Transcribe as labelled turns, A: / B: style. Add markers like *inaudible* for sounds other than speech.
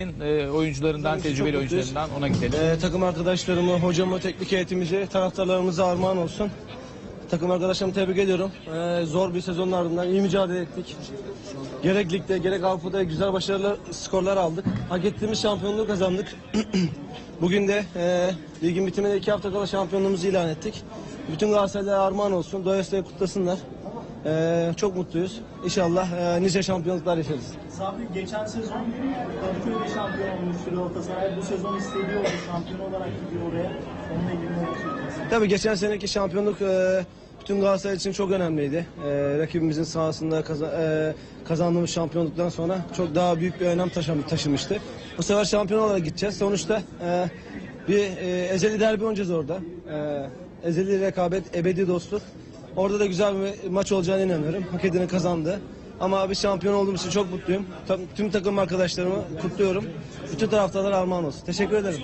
A: e, oyuncularından, tecrübeli oyuncularından ona gidelim.
B: Ee, takım arkadaşlarımı, hocamı, teknik heyetimizi, taraftarlarımıza armağan olsun. Takım arkadaşlarımı tebrik ediyorum. Ee, zor bir sezonun ardından iyi mücadele ettik. Gerek ligde gerek Avrupa'da güzel başarılı skorlar aldık. Hak ettiğimiz şampiyonluğu kazandık. *clears throat* Bugün de e, ligin bitimine iki hafta kala şampiyonluğumuzu ilan ettik. Bütün Galatasaraylılara armağan olsun. Doyasıya kutlasınlar. Ee, çok mutluyuz. İnşallah e, nice şampiyonluklar yaşarız.
C: Sabri geçen sezon Kadıköy'de şampiyon olmuştu Galatasaray. Bu sezon istediği oldu. Şampiyon olarak gidiyor oraya. Onunla ilgili ne söyleyeceksin?
B: Tabii geçen seneki şampiyonluk e, bütün Galatasaray için çok önemliydi. E, rakibimizin sahasında kaza- e, kazandığımız şampiyonluktan sonra çok daha büyük bir önem taşım- taşımıştı. Bu sefer şampiyon olarak gideceğiz. Sonuçta e, bir e, ezeli derbi oynayacağız orada. E, ezeli rekabet, ebedi dostluk. Orada da güzel bir maç olacağına inanıyorum. Hak edeni kazandı. Ama bir şampiyon olduğumuz için çok mutluyum. Tüm takım arkadaşlarımı kutluyorum. Bütün taraftarlara armağan olsun. Teşekkür ederim.